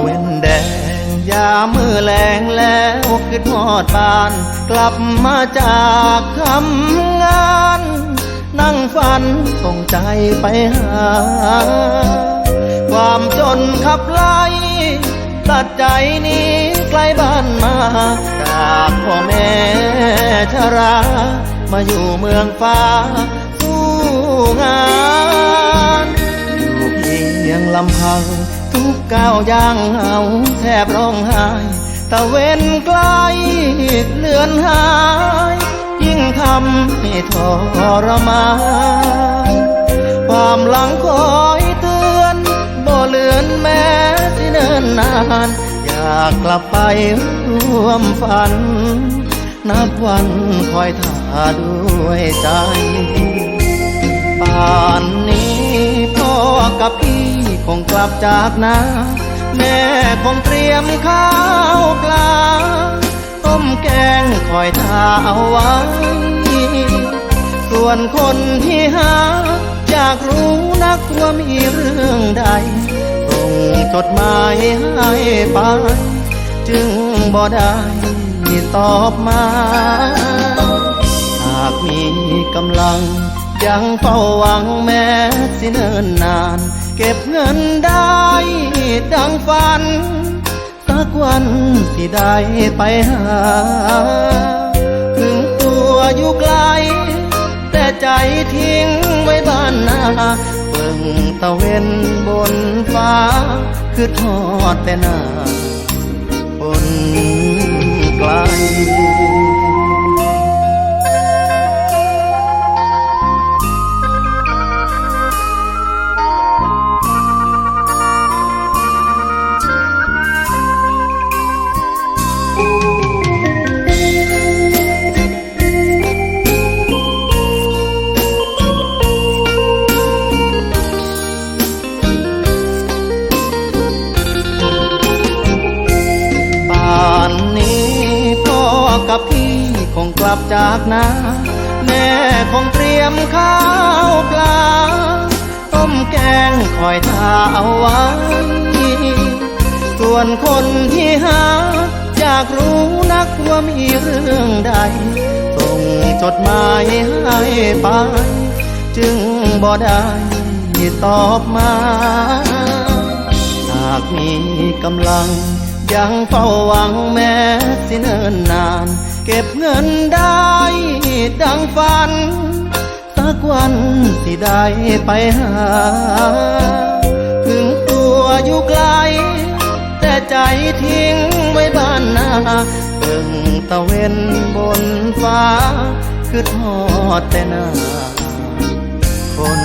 แว่นแดงยามมือแรงแล้วคิดหอดบ้าน กลับมาจากทำงาน นั่งฝันส่งใจไปหา ความจนขับไล่ตัดใจนี้ไกลบ้านมา จากพ่อแม่ชรา มาอยู่เมืองฟ้า สู้งาน อยู่เพียงลำพัง ก้าวย่างเอาแทบร้องไห้ตะเว้นไกลเลือนหาย ยิ่งทำให้ทรมานความหลังคอยเตือนบ่เลือนแม้ที่เนินนาน อยากกลับไปร่วมฝัน นับวันคอยท่าด้วยใจ ลับจากนาแม่คงเตรียมข้าวปลา ต้มแกงคอยท่าเอาไว้ ส่วนคนที่หาอยากรู้นักว่ามีเรื่องใดส่งจดหมายให้ไป จึงบ่ได้ตอบมา หากมีกำลังยังเฝ้าหวังแม้สิเนิ่นนาน ก็บเงินได้ ดังฝัน สักวันสิได้ไปหา ถึงตัวอยู่ไกล แต่ใจทิ้งไว้บ้านนาเบิ่งตะเวนบนฟ้า คือทอดแต่หน้าคน กับพี่คงกลับจากนาแม่คงเตรียมข้าวปลา ต้มแกงคอยทาเอาไว้ ส่วนคนที่หา อยากรู้นักว่ามีเรื่องใด ส่งจดหมายให้ไป จึงบ่ได้ตอบมา หากมีกำลังยังเฝ้าหวังแม้ิเนิ่นนาน เก็บเงินได้ดังฝัน สักวันสิได้ไปหา ถึงตัวอยู่ไกล แต่ใจทิ้งไว้บ้านนาเบิ่งตะเวนบนฟ้า คือทอดแต่หน้าคน